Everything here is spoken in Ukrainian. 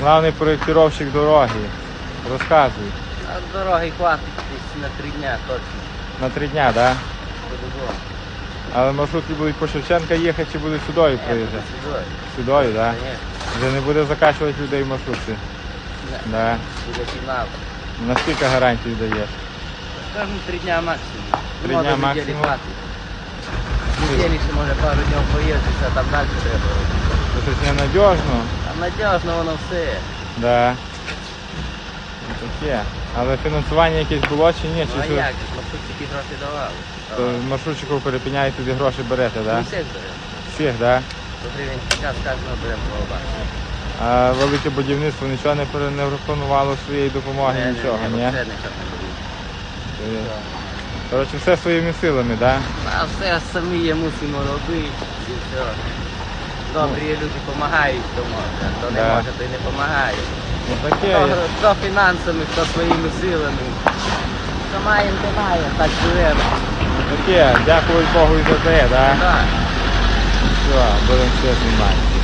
Главний проєктировщик дороги. Розказуй. А дороги хватить десь на три дня точно. На три дня, так? Да? Але маршрутки будуть по Шевченка їхати чи будуть сюдою Ні, проїжджати? сюди. Сюдою, так? Да? Вже не буде закачувати людей в маршрутці. Не. Да. Буде фінал. Наскільки гарантій даєш? Скажем, три дня максимум. Три Може, дня неділі максимум? хватить. Неділі ще може пару днів поїздити, а там далі треба. Це щось ненадіжно. Надіжно воно все. Да. Ну, Таке. Але фінансування якесь було чи ні? Ну Чи а що? як? же, Ну тут гроші давали. То маршрутчиків перепиняють, туди гроші берете, Ну так? всіх беремо. Всіх, так? Да? По гривень час кожного беремо голова. А велике будівництво нічого не, пере- не пропонувало своєї допомоги, нічого, ні? Це нічого не буде. Е, Коротше, все своїми силами, так? А все самі є мусимо робити і все. Добрі люди допомагають, тому. хто не Да. може, той не допомагає. Ну таке. Хто, хто фінансами, хто своїми силами. Хто маємо, то маємо, так живемо. Таке, дякую Богу і за те, так? Так. Все, будемо все знімати.